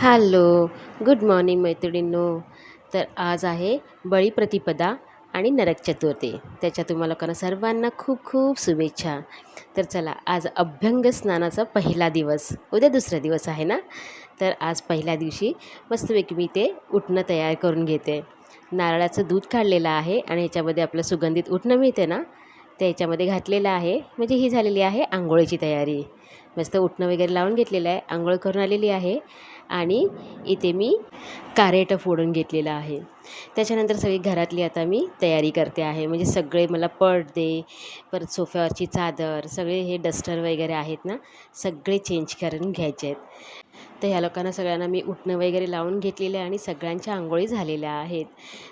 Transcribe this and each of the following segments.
Hello good morning मैत्रिणींनो. तर आज आहे बळीप्रतिपदा आणि नरक चतुर्थी. त्याच्या तुम्हाला लोकांना सर्वांना खूप खूप शुभेच्छा. तर चला आज अभ्यंग स्नानाचा पहिला दिवस उद्या दुसरा दिवस आहे ना? तर आज पहिल्या दिवशी मस्तपैकी मी ते उठणं तयार करून घेते. नारळाचं दूध काढलेलं आहे आणि ह्याच्यामध्ये आपलं सुगंधित उठणं मिळते ना? ते याच्यामध्ये घातलेलं आहे. म्हणजे ही झालेली आहे आंघोळीची तयारी. मस्त उठणं वगैरे लावून घेतलेलं आहे. आंघोळ करून आलेली आहे. आणि इथे मी कारेटं फोडून घेतलेलं आहे. त्याच्यानंतर सगळी घरातली आता मी तयारी करते आहे. म्हणजे सगळे मला पडदे परत सोफ्यावरची चादर सगळे हे डस्टर वगैरे आहेत ना सगळे चेंज करून घ्यायचे आहेत. तर ह्या लोकांना सगळ्यांना मी उठणं वगैरे लावून घेतलेलं आहे आणि सगळ्यांच्या आंघोळी झालेल्या आहेत.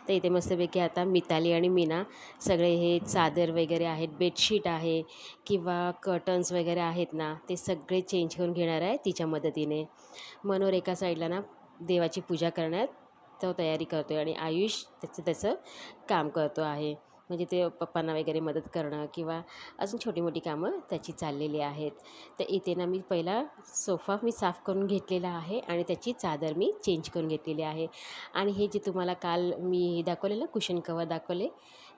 तर इथे मस्तपैकी आता मिताली आणि मीना सगळे हे चादर वगैरे आहेत बेडशीट आहे किंवा कर्टन्स वगैरे आहेत ना ते सगळे चेंज करून घेणार आहे तिच्या मदतीने. मनोर एका साईडला ना देवाची पूजा करण्यात तो तयारी करतो आहे आणि आयुष त्याचं त्याचं काम करतो आहे. म्हणजे ते पप्पांना वगैरे मदत करणं किंवा अजून छोटी मोठी कामं त्याची चाललेली आहेत. तर इथे ना मी पहिला सोफा मी साफ करून घेतलेला आहे आणि त्याची चादर मी चेंज करून घेतलेली आहे. आणि हे जे तुम्हाला काल मी दाखवलेलं कुशन कवर दाखवले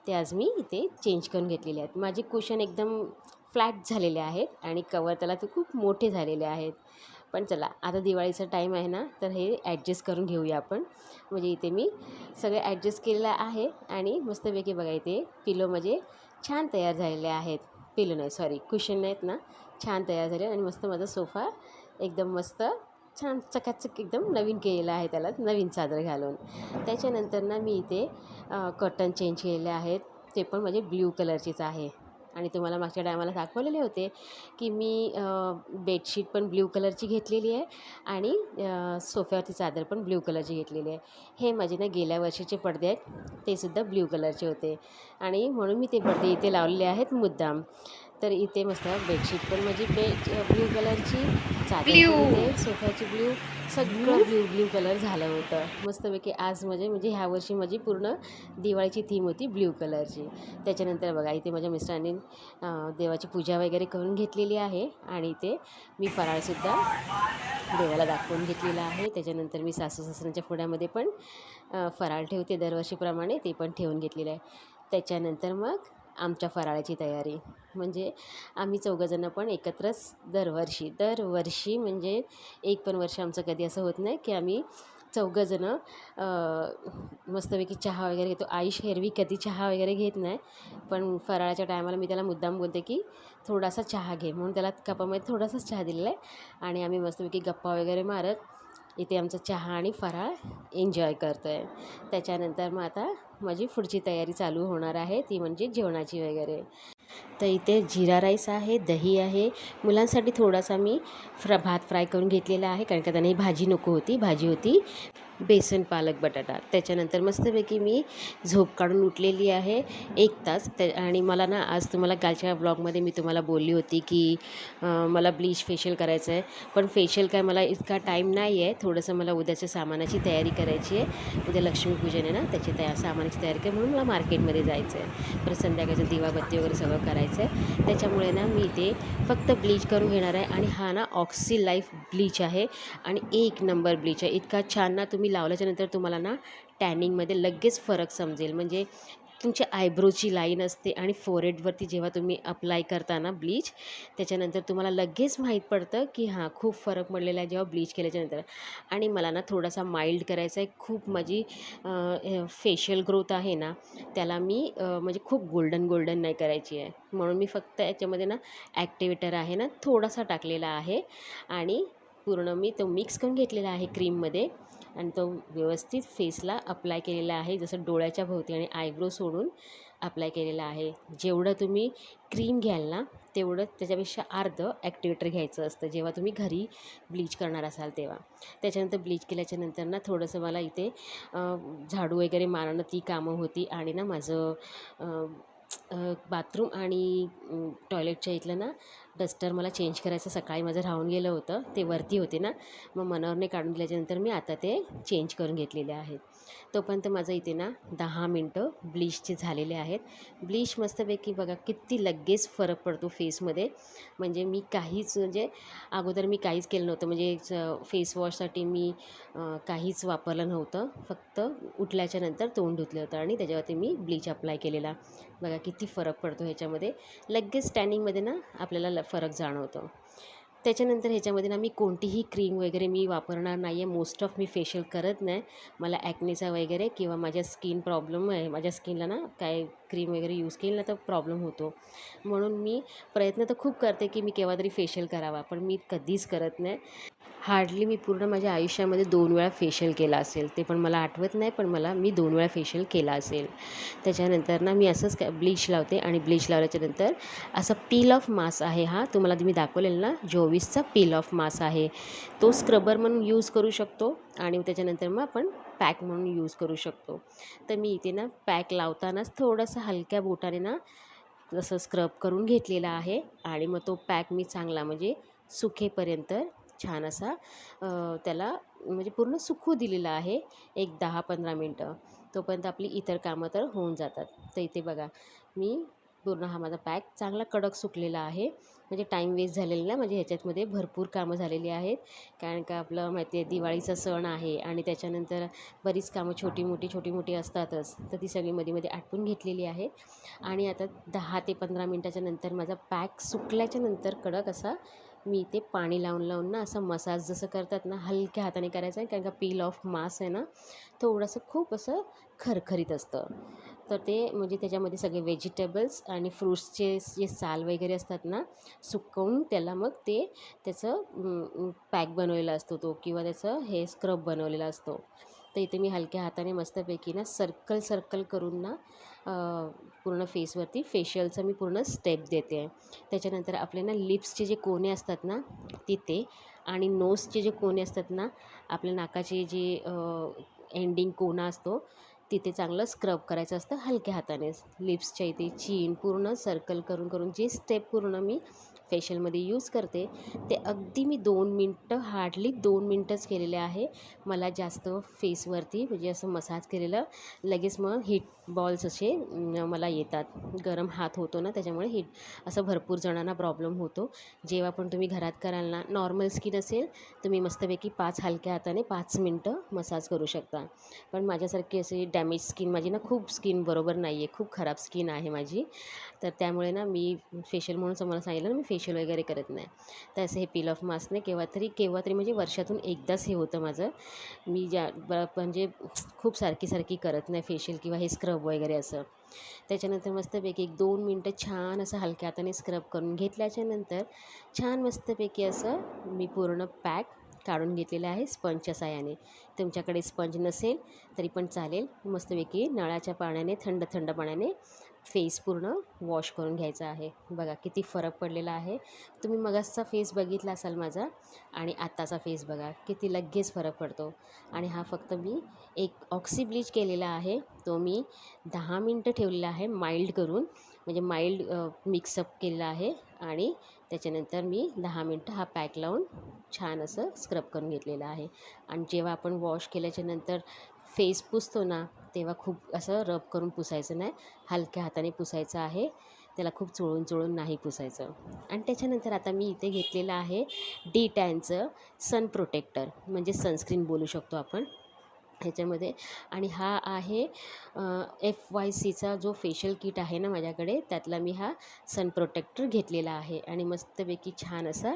ते आज मी इथे चेंज करून घेतलेले आहेत. माझे कुशन एकदम फ्लॅट झालेले आहेत आणि कवर त्याला ते खूप मोठे झालेले आहेत. पण चला आता दिवाळीचा टाईम आहे ना तर हे ॲडजस्ट करून घेऊया आपण. म्हणजे इथे मी सगळे ॲडजस्ट केलेलं आहे आणि मस्तपैकी बघा इथे पिलो म्हणजे छान तयार झालेले आहेत. पिलो नाही सॉरी कुशन नाहीत ना छान तयार झाले आणि मस्त माझा सोफा एकदम मस्त छान चकाचक एकदम नवीन केलेला आहे त्याला नवीन चादर घालून. त्याच्यानंतर ना मी इथे कटन चेंज केलेले आहेत. ते पण म्हणजे ब्ल्यू कलरचेच आहे. आणि तुम्हाला मागच्या टायमाला दाखवलेले होते की मी बेडशीट पण ब्ल्यू कलरची घेतलेली आहे आणि सोफ्यावरती चादर पण ब्ल्यू कलरची घेतलेली आहे. हे माझे ना गेल्या वर्षीचे पडदे आहेत ते सुद्धा ब्ल्यू कलरचे होते. आणि म्हणून मी ते पडदे इथे लावलेले आहेत मुद्दाम. तर इथे मस्त बेडशीट पण माझी बे ब्ल्यू कलरची चादर सोफ्याची ब्ल्यू. सगळं ब्ल्यू? ब्ल्यू कलर झालं होतं. मस्तपैकी आज म्हणजे म्हणजे ह्या वर्षी माझी पूर्ण दिवाळीची थीम होती ब्ल्यू कलरची. त्याच्यानंतर बघा इथे माझ्या मिस्टरांनी देवाची पूजा वगैरे करून घेतलेली आहे. आणि इथे मी फराळसुद्धा देवाला दाखवून घेतलेला आहे. त्याच्यानंतर मी सासू सासऱ्यांच्या पुण्यामध्ये पण फराळ ठेवते दरवर्षीप्रमाणे. ते पण ठेवून घेतलेलं आहे. त्याच्यानंतर मग आमच्या फराळाची तयारी. म्हणजे आम्ही चौघंजणं पण एकत्रच दरवर्षी दरवर्षी म्हणजे एक पण वर्ष आमचं कधी असं होत नाही की आम्ही चौघंजणं मस्तपैकी चहा वगैरे घेतो. आईश हेरवी कधी चहा वगैरे घेत नाही पण फराळाच्या टायमाला मी त्याला मुद्दाम बोलते की थोडासा चहा घे. म्हणून त्याला कपामध्ये थोडासाच चहा दिलेला आहे आणि आम्ही मस्तपैकी गप्पा वगैरे मारत इथे आमचं चहा आणि फराळ एन्जॉय करतो आहे त्याच्यानंतर मग आता माझी पुढची तयारी चालू होणार आहे ती म्हणजे जेवणाची वगैरे. तर इथे जिरा राईस आहे दही आहे. मुलांसाठी थोडासा मी फ्र भात फ्राय करून घेतलेला आहे कारण का त्यांना ही भाजी नको होती भाजी होती. बेसन पालक बटाटा. त्याच्यानंतर मस्तपैकी मी झोप काढून उठलेली आहे. एक तास. त्या आणि मला ना आज तुम्हाला कालच्या ब्लॉगमध्ये मी तुम्हाला बोलली होती की मला ब्लीच फेशियल करायचं आहे. पण फेशियल काय मला इतका टाईम नाही आहे. थोडंसं मला उद्याच्या सामानाची तयारी करायची आहे. उद्या लक्ष्मीपूजन आहे ना त्याची तया सामानाची तयारी कर म्हणून मला मार्केटमध्ये जायचं आहे परत संध्याकाळचं दिवाबत्ती वगैरे सगळं करायचं आहे त्याच्यामुळे ना मी ते फक्त ब्लीच करून घेणार आहे. आणि हा ना ऑक्सी लाईफ ब्लीच आहे. आणि एक नंबर ब्लीच आहे. इतका छान ना तुम्ही लावल्याच्यानंतर तुम्हाला ना टॅनिंगमध्ये लगेच फरक समजेल. म्हणजे तुमच्या आयब्रोची लाईन असते आणि फोरहेडवरती जेव्हा तुम्ही अप्लाय करता ना ब्लीच त्याच्यानंतर तुम्हाला लगेच माहीत पडतं की हां खूप फरक पडलेला आहे जेव्हा ब्लीच केल्याच्यानंतर. आणि मला ना थोडासा माइल्ड करायचा आहे. खूप माझी फेशियल ग्रोथ आहे ना त्याला मी म्हणजे खूप गोल्डन गोल्डन नाही करायची आहे. म्हणून मी फक्त याच्यामध्ये ना ॲक्टिवेटर आहे ना थोडासा टाकलेला आहे. आणि पूर्ण मी तो मिक्स करून घेतलेला आहे क्रीममध्ये. आणि तो व्यवस्थित फेसला अप्लाय केलेला आहे. जसं डोळ्याच्या भोवती आणि आयब्रो सोडून अप्लाय केलेला आहे. जेवढं तुम्ही क्रीम घ्याल ना तेवढं त्याच्यापेक्षा अर्ध ॲक्टिवेटर घ्यायचं असतं. जेव्हा तुम्ही घरी ब्लीच करणार असाल तेव्हा. त्याच्यानंतर ब्लीच केल्याच्यानंतर ना थोडंसं मला इथे झाडू वगैरे मारणं ती कामं होती. आणि ना माझं बाथरूम आणि टॉयलेटच्या इथलं ना डस्टर मला चेंज करायचं सकाळी माझं राहून गेलं होतं ते वरती होते ना मग मनावरने काढून दिल्याच्यानंतर मी आता ते चेंज करून घेतलेले आहेत. तोपर्यंत माझं इथे ना दहा मिनटं ब्लीचचे झालेले आहेत. ब्लीच मस्तपैकी बघा किती लगेच फरक पडतो फेसमध्ये. म्हणजे मी काहीच म्हणजे अगोदर मी काहीच केलं नव्हतं. म्हणजे फेसवॉशसाठी मी काहीच वापरलं नव्हतं. फक्त उठल्याच्या नंतर तोंड धुतलं होतं आणि त्याच्यावरती मी ब्लीच अप्लाय केलेला. बघा किती फरक पडतो ह्याच्यामध्ये. लगेच टॅनिंगमध्ये ना आपल्याला फरक जाणवतो. त्याच्यानंतर ह्याच्यामध्ये ना मी कोणतीही क्रीम वगैरे मी वापरणार नाही आहे मोस्ट ऑफ मी फेशियल करत नाही. मला ॲक्नेचा वगैरे किंवा माझ्या स्किन प्रॉब्लेम आहे. माझ्या स्किनला ना काय क्रीम वगैरे यूज केली ना तर प्रॉब्लेम होतो. म्हणून मी प्रयत्न तर खूप करते की मी केव्हा तरी फेशियल करावा पण मी कधीच करत नाही. हार्डली मी पूर्ण माझ्या आयुष्यामध्ये दोन वेळा फेशियल केला असेल. ते पण मला आठवत नाही पण मला मी दोन वेळा फेशियल केला असेल. त्याच्यानंतर ना मी असंच ब्लीच लावते आणि ब्लीच लावल्याच्यानंतर असं पील ऑफ मास आहे हा तुम्हाला मी दाखवलेला ना चोवीसचा पील ऑफ मास आहे. तो स्क्रबर म्हणून यूज करू शकतो आणि त्याच्यानंतर मग आपण पॅक म्हणून यूज करू शकतो. तर मी इथे ना पॅक लावतानाच थोडंसं हलक्या बोटाने ना जसं स्क्रब करून घेतलेला आहे आणि मग तो पॅक मी चांगला म्हणजे सुखेपर्यंत छान असा त्याला म्हणजे पूर्ण सुकू दिलेला आहे एक दहा पंधरा मिनटं. तोपर्यंत आपली इतर कामं तर होऊन जातात. तर इथे बघा मी पूर्ण हा माझा पॅक. चांगला कडक सुकलेला आहे. म्हणजे टाईम वेस्ट झालेला नाही. म्हणजे ह्याच्यातमध्ये भरपूर कामं झालेली आहेत. कारण का आपलं माहिती आहे दिवाळीचा सण आहे आणि त्याच्यानंतर बरीच कामं छोटी मोठी छोटी मोठी असतातच. तर ती सगळी मध्ये मध्ये आटपून घेतलेली आहे. आणि आता दहा ते पंधरा मिनटाच्या नंतर माझा पॅक सुकल्याच्या नंतर कडक असा मी ते पाणी लावून लावून ना असं मसाज जसं करतात ना हलक्या हाताने करायचं आहे. कारण का पील ऑफ मास आहे ना थोडंसं खूप असं खरखरीत असतं. तर ते म्हणजे त्याच्यामध्ये सगळे व्हेजिटेबल्स आणि फ्रूट्सचे जे साल वगैरे असतात ना सुकवून त्याला मग ते त्याचं पॅक बनवलेला असतो तो किंवा त्याचं हे स्क्रब बनवलेला असतो. तर इथे मी हलक्या हाताने मस्तपैकी ना सर्कल सर्कल करून ना पूर्ण फेसवरती फेशियलचं मी पूर्ण स्टेप देते. त्याच्यानंतर आपले ना लिप्सचे जे कोणे असतात ना तिथे आणि नोजचे जे कोणे असतात ना आपल्या नाकाचे जे एंडिंग कोणा असतो तिथे चांगलं स्क्रब करायचं असतं हलक्या हातानेच. लिप्सच्या इथे चीन पूर्ण सर्कल करून करून जे स्टेप पूर्ण मी फेशियलमध्ये यूज करते. ते अगदी मी दोन मिनटं हार्डली दोन मिनटंच केलेले आहे. मला जास्त फेसवरती म्हणजे असं मसाज केलेलं लगेच मग हीट बॉल्स असे मला येतात. गरम हात होतो ना त्याच्यामुळे हीट असं भरपूर जणांना प्रॉब्लेम होतो. जेव्हा पण तुम्ही घरात कराल ना नॉर्मल स्किन असेल तुम्ही मस्तपैकी पाच हलक्या हाताने पाच मिनटं मसाज करू शकता. पण माझ्यासारखी असे डॅमेज स्किन माझी ना खूप स्किन बरोबर नाही आहे खूप खराब स्किन आहे माझी. तर त्यामुळे ना मी फेशियल म्हणून तुम्हाला सांगितलं ना मी फेशियल वगैरे करत नाही. तर असं हे पील ऑफ मास्कने केव्हा तरी केव्हा तरी म्हणजे वर्षातून एकदाच हे होतं माझं. मी ज्या ब- म्हणजे खूप सारखी सारखी करत नाही फेशियल किंवा हे स्क्रब वगैरे असं. त्याच्यानंतर मस्तपैकी एक दोन मिनटं छान असं हलक्या हाताने स्क्रब करून घेतल्याच्या नंतर छान मस्तपैकी असं मी पूर्ण पॅक काढून घेतलेलं आहे स्पंजच्या साह्याने. तुमच्याकडे स्पंज नसेल तरी पण चालेल. मस्तपैकी नळाच्या पाण्याने थंड थंड पाण्याने फेस पूर्ण वॉश करून घ्यायचा आहे. बघा किती फरक पडलेला आहे. तुम्ही मगासचा फेस बघितला असाल माझा आणि आत्ताचा फेस बघा किती लगेच फरक पडतो. आणि हा फक्त मी एक ऑक्सी ब्लीच केलेला आहे. तो मी दहा मिनटं ठेवलेला आहे माइल्ड करून. म्हणजे माइल्ड मिक्सअप केलेला आहे आणि त्याच्यानंतर मी दहा मिनटं हा पॅक लावून छान असं स्क्रब करून घेतलेलं आहे. आणि जेव्हा आपण वॉश केल्याच्यानंतर फेस पुसतो ना तेव्हा खूप असं रब करून पुसायचं नाही. हलक्या हाताने पुसायचं आहे. त्याला खूप चोळून चोळून नाही पुसायचं. आणि त्याच्यानंतर आता मी इथे घेतलेलं आहे डी टॅनचं सन प्रोटेक्टर म्हणजे सनस्क्रीन बोलू शकतो आपण. ह्याच्यामध्ये. आणि हा आहे एफ वाय सीचा जो फेशियल किट आहे ना माझ्याकडे त्यातला मी हा सन प्रोटेक्टर घेतलेला आहे. आणि मस्तपैकी छान असा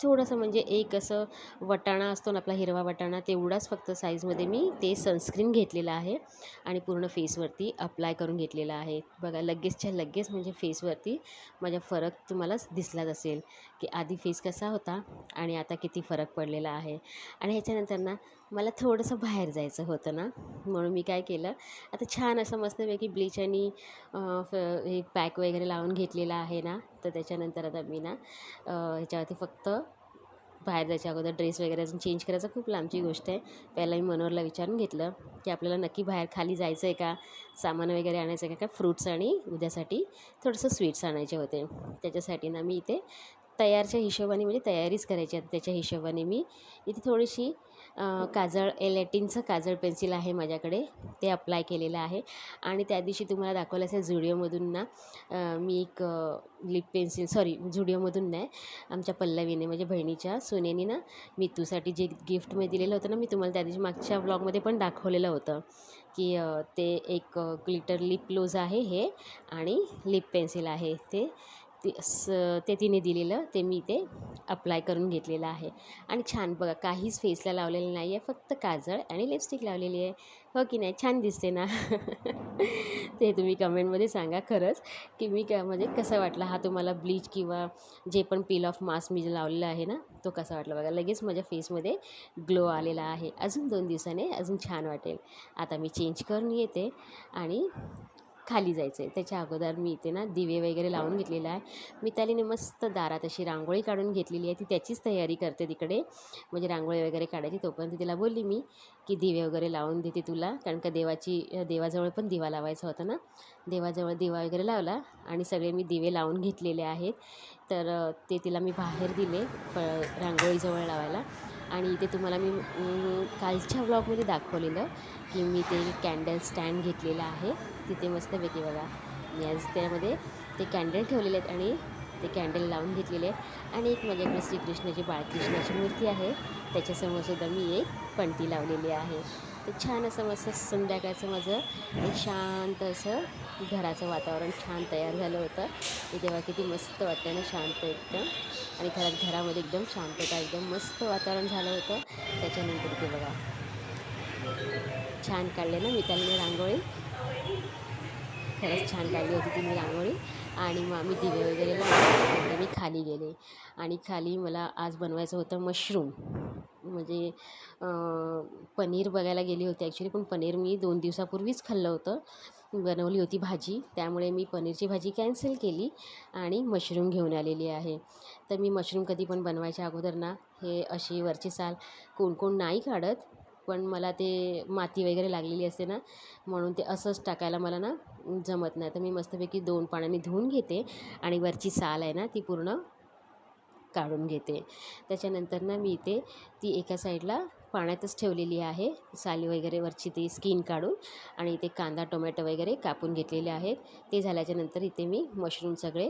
थोडंसं म्हणजे एक असं वटाणा असतो ना आपला हिरवा वटाणा तेवढाच फक्त साईजमध्ये मी ते सनस्क्रीन घेतलेलं आहे आणि पूर्ण फेसवरती अप्लाय करून घेतलेला आहे. बघा लगेचच्या लगेच म्हणजे फेसवरती माझ्या फरक तुम्हाला दिसलाच असेल. की आधी फेस कसा होता आणि आता किती फरक पडलेला आहे. आणि ह्याच्यानंतर ना मला थोडंसं बाहेर जायचं होतं ना म्हणून मी काय केलं आता छान असं मस्तपैकी ब्लीच आणि फ- हे पॅक वगैरे लावून घेतलेला आहे ना तर त्याच्यानंतर आता मी ना ह्याच्यावरती फक्त बाहेर जायच्या अगोदर ड्रेस वगैरे अजून चेंज करायचं खूप लांबची गोष्ट आहे. पहिला मी मनोहरला विचारून घेतलं की आपल्याला नक्की बाहेर खाली जायचं आहे का सामान वगैरे आणायचं आहे का का फ्रूट्स आणि उद्यासाठी थोडंसं स्वीट्स आणायचे होते. त्याच्यासाठी ना मी इथे तयारच्या हिशोबाने म्हणजे तयारीच करायची. आता त्याच्या हिशोबाने मी इथे थोडीशी काजळ एलॅटिनचं काजळ पेन्सिल आहे माझ्याकडे. ते अप्लाय केलेलं आहे. आणि त्या दिवशी तुम्हाला दाखवलं असेल झुडिओमधून ना मी एक लिप पेन्सिल सॉरी झुडिओमधून नाही आमच्या पल्लवीने म्हणजे बहिणीच्या सुनेने ना मितूसाठी जे गिफ्टमध्ये दिलेलं होतं ना मी तुम्हाला त्या दिवशी मागच्या ब्लॉगमध्ये पण दाखवलेलं होतं. की ते एक ग्लिटर लिप ग्लोज आहे हे आणि लिप पेन्सिल आहे ते. ती स ते तिने दिलेलं ते मी ते अप्लाय करून घेतलेलं आहे. आणि छान बघा काहीच फेसला लावलेलं नाही आहे फक्त काजळ आणि लिपस्टिक लावलेली आहे. हो की नाही? छान दिसते ना? ते तुम्ही कमेंटमध्ये सांगा खरंच की मी का म्हणजे कसा वाटला हा तुम्हाला ब्लीच किंवा जे पण पील ऑफ मास्क मी जे लावलेला आहे ना तो कसा वाटला बघा? लगेच माझ्या फेसमध्ये ग्लो आलेला आहे. अजून दोन दिवसाने अजून छान वाटेल. आता मी चेंज करून येते आणि खाली जायचं आहे त्याच्या अगोदर मी इथे ना दिवे वगैरे लावून घेतलेला आहे. मितालीने मस्त दारात अशी रांगोळी काढून घेतलेली आहे. ती त्याचीच तयारी करते तिकडे. म्हणजे रांगोळी वगैरे काढायची तोपर्यंत तिला बोलली मी की दिवे वगैरे लावून देते तुला. कारण का देवाची देवाजवळ पण दिवा लावायचा होता ना. देवाजवळ दिवा वगैरे लावला आणि सगळे मी दिवे लावून घेतलेले आहेत. तर ते तिला मी बाहेर दिले प रांगोळीजवळ लावायला. आणि इथे तुम्हाला मी कालच्या ब्लॉगमध्ये दाखवलेलं की मी ते कॅन्डल स्टँड घेतलेलं आहे. तिथे मस्तपैकी बघा मी आज त्यामध्ये ते कॅन्डल ठेवलेले आहेत आणि ते कॅन्डल लावून घेतलेले आहेत. आणि एक माझ्याकडे श्रीकृष्णाची बाळकृष्णाची मूर्ती आहे. त्याच्यासमोरसुद्धा मी एक पणती लावलेली आहे. तर छान असं मस्त संध्याकाळचं माझं एक शांत असं घराचं वातावरण छान तयार झालं होतं. ते तेव्हा किती मस्त वाटतं ना शांत एकदम. आणि खरंच घरामध्ये एकदम शांतता एकदम मस्त वातावरण झालं होतं. त्याच्यानंतर ते बघा. छान काढले ना मितालीने रांगोळी. खरंच छान काढली होती ती मी रांगोळी. आणि मग आम्ही दिवे वगैरे लावले मी खाली गेले. आणि खाली मला आज बनवायचं होतं मशरूम. म्हणजे पनीर बघायला गेली होती ॲक्च्युली पण पनीर मी दोन दिवसापूर्वीच खाल्लं होतं. बनवली होती भाजी. त्यामुळे मी पनीरची भाजी कॅन्सल केली आणि मशरूम घेऊन आलेली आहे. तर मी मशरूम कधी पण बनवायच्या अगोदर ना हे अशी वरची साल कोण कोण नाही काढत. पण मला ते माती वगैरे लागलेली असते ना म्हणून ते असंच टाकायला मला ना जमत नाही. तर मी मस्तपैकी दोन पाण्याने धुवून घेते आणि वरची साल आहे ना ती पूर्ण काढून घेते. त्याच्यानंतर ना मी इथे ती एका साईडला पाण्यातच ठेवलेली आहे. साली वगैरे वरची ती स्किन काढून आणि इथे कांदा टोमॅटो वगैरे कापून घेतलेले आहेत. ते झाल्याच्यानंतर इथे मी मशरूम सगळे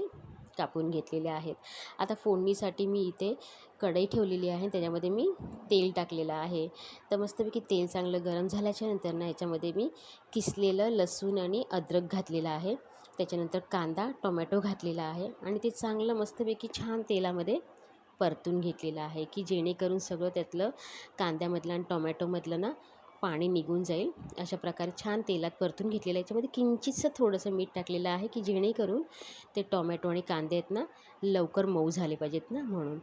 कापून घेतलेले आहेत. आता फोडणीसाठी मी इथे कढई ठेवलेली आहे. त्याच्यामध्ये मी तेल टाकलेलं आहे. तर मस्तपैकी तेल चांगलं गरम झाल्याच्यानंतर ना याच्यामध्ये मी किसलेलं लसूण आणि अद्रक घातलेलं आहे. त्याच्यानंतर कांदा टोमॅटो घातलेला आहे. आणि ते चांगलं मस्तपैकी छान तेलामध्ये परतून घेतलेलं आहे की जेणेकरून सगळं त्यातलं कांद्यामधलं आणि टोमॅटोमधलं ना पाणी निघून जाईल. अशा प्रकारे छान तेलात परतून घेतलेलं आहे. याच्यामध्ये किंचितसं थोडंसं मीठ टाकलेलं आहे की जेणेकरून ते टोमॅटो आणि कांदे आहेत ना लवकर मऊ झाले पाहिजेत ना म्हणून.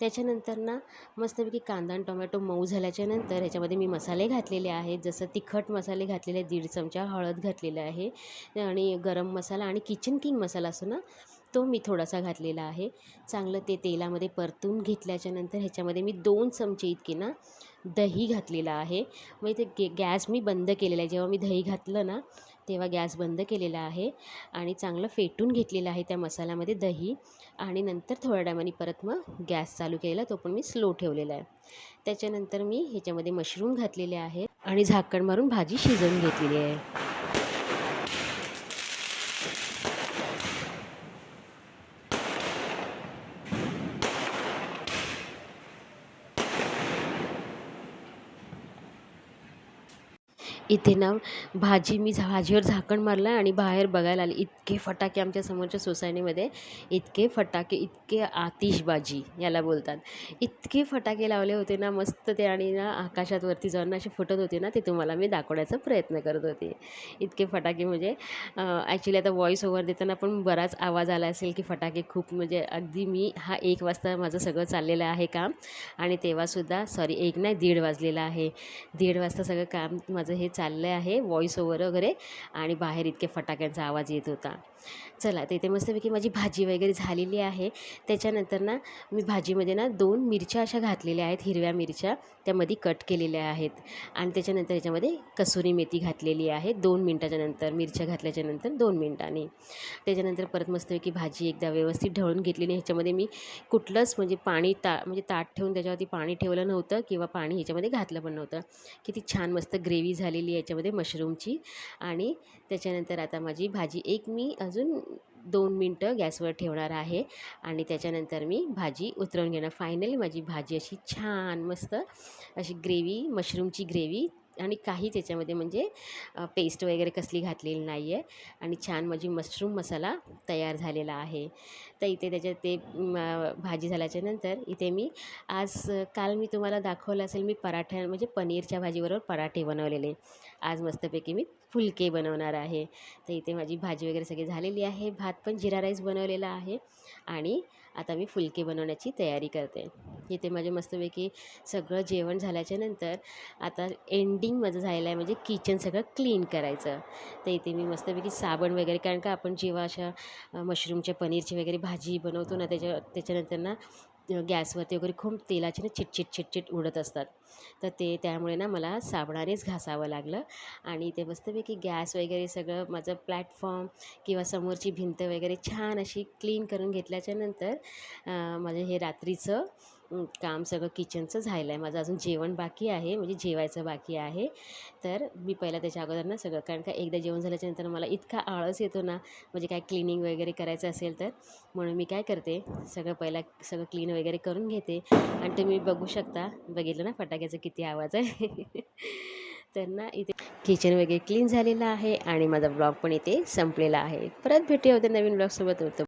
त्याच्यानंतर ना मस्तपैकी कांदा आणि टोमॅटो मऊ झाल्याच्यानंतर ह्याच्यामध्ये मी मसाले घातलेले आहेत. जसं तिखट मसाले घातलेले आहेत दीड चमचा हळद घातलेलं आहे. आणि गरम मसाला आणि किचन किंग मसाला असतो ना तो मी थोडासा घातलेला आहे. चांगलं ते तेलामध्ये परतून घेतल्याच्या नंतर ह्याच्यामध्ये मी दोन चमचे इतके ना दही घातलेलं आहे. मग ते गे गॅस मी बंद केलेला आहे. जेव्हा मी दही घातलं ना तेव्हा गॅस बंद केलेला आहे आणि चांगलं फेटून घेतलेलं आहे त्या मसाल्यामध्ये दही आणि नंतर थोड्या टायमाने परत मग गॅस चालू केलेला तो पण मी स्लो ठेवलेला आहे. त्याच्यानंतर मी ह्याच्यामध्ये मशरूम घातलेले आहेत आणि झाकण मारून भाजी शिजवून घेतलेली आहे. इथे ना भाजी मी झा भाजीवर झाकण मारलं आणि बाहेर बघायला आली. इतके फटाके आमच्या समोरच्या सोसायटीमध्ये. इतके फटाके इतके आतिषबाजी याला बोलतात. इतके फटाके लावले होते ना मस्त ते आणि ना आकाशात वरती जाऊन असे फुटत होते ना ते तुम्हाला मी दाखवण्याचा प्रयत्न करत होते. इतके फटाके म्हणजे ॲक्च्युली आता व्हॉईस ओव्हर देताना पण बराच आवाज आला असेल की फटाके खूप म्हणजे अगदी मी हा एक वाजता माझं सगळं चाललेलं आहे काम. आणि तेव्हासुद्धा सॉरी एक नाही दीड वाजलेला आहे. दीड वाजता सगळं काम माझं हे चाललं आहे व्हॉईस ओव्हर वगैरे आणि बाहेर इतके फटाक्यांचा आवाज येत होता. चला तर इथे मस्तपैकी माझी भाजी वगैरे झालेली आहे. त्याच्यानंतर ना मी भाजीमध्ये ना दोन मिरच्या अशा घातलेल्या आहेत हिरव्या मिरच्या. त्यामध्ये कट केलेल्या आहेत. आणि त्याच्यानंतर याच्यामध्ये कसुरी मेथी घातलेली आहे दोन मिनटाच्या नंतर मिरच्या घातल्याच्या नंतर दोन मिनटांनी. त्याच्यानंतर परत मस्तपैकी भाजी एकदा व्यवस्थित ढवळून घेतली ह्याच्यामध्ये मी कुठलंच म्हणजे पाणी ता म्हणजे ताट ठेवून त्याच्यावरती पाणी ठेवलं नव्हतं किंवा पाणी ह्याच्यामध्ये घातलं पण नव्हतं. किती छान मस्त ग्रेव्ही झालेली केलेली याच्यामध्ये मशरूमची. आणि त्याच्यानंतर आता माझी भाजी एक मी अजून दोन मिनटं गॅसवर ठेवणार आहे. आणि त्याच्यानंतर मी भाजी उतरवून घेणार. फायनली माझी भाजी अशी छान मस्त अशी ग्रेव्ही मशरूमची ग्रेव्ही आणि काही त्याच्यामध्ये म्हणजे पेस्ट वगैरे कसली घातलेली नाही आहे आणि छान म्हणजे माझी मशरूम मसाला तयार झालेला आहे. तर इथे त्याच्यात ते भाजी झाल्याच्यानंतर इथे मी आज काल मी तुम्हाला दाखवलं असेल मी पराठ्या म्हणजे पनीरच्या भाजीबरोबर पराठे बनवलेले. आज मस्तपैकी मी फुलके बनवणार आहे. तर इथे माझी भाजी वगैरे सगळी झालेली आहे. भात पण जिरा राईस बनवलेला आहे आणि आता मी फुलके बनवण्याची तयारी करते. इथे माझे मस्तपैकी सगळं जेवण झाल्याच्यानंतर आता एंडिंग माझं झालेलं आहे. म्हणजे किचन सगळं क्लीन करायचं. तर इथे मी मस्तपैकी साबण वगैरे कारण का आपण जेव्हा अशा मशरूमच्या पनीरची वगैरे भाजी बनवतो ना त्याच्या त्याच्यानंतर ना गॅसवरती वगैरे खूप तेलाचे ना चिटचिट चिटचिट उडत असतात. तर ते त्यामुळे ना मला साबणानेच घासावं लागलं. आणि ते मस्तपैकी गॅस वगैरे सगळं माझं प्लॅटफॉर्म किंवा समोरची भिंत वगैरे छान अशी क्लीन करून घेतल्याच्या नंतर माझं हे रात्रीचं काम सगळं किचनचं झालं आहे. माझं अजून जेवण बाकी आहे म्हणजे जेवायचं बाकी आहे. तर मी पहिला त्याच्या अगोदर ना सगळं कारण का एकदा जेवण झाल्याच्यानंतर मला इतका आळस येतो ना म्हणजे काय क्लिनिंग वगैरे करायचं असेल तर म्हणून मी काय करते सगळं पहिला सगळं क्लीन वगैरे करून घेते. आणि तुम्ही बघू शकता बघितलं ना फटाक्याचा किती आवाज आहे. तर ना इथे किचन वगैरे क्लीन झालेलं आहे आणि माझा ब्लॉग पण इथे संपलेला आहे. परत भेटूया होते नवीन ब्लॉगसोबत होतं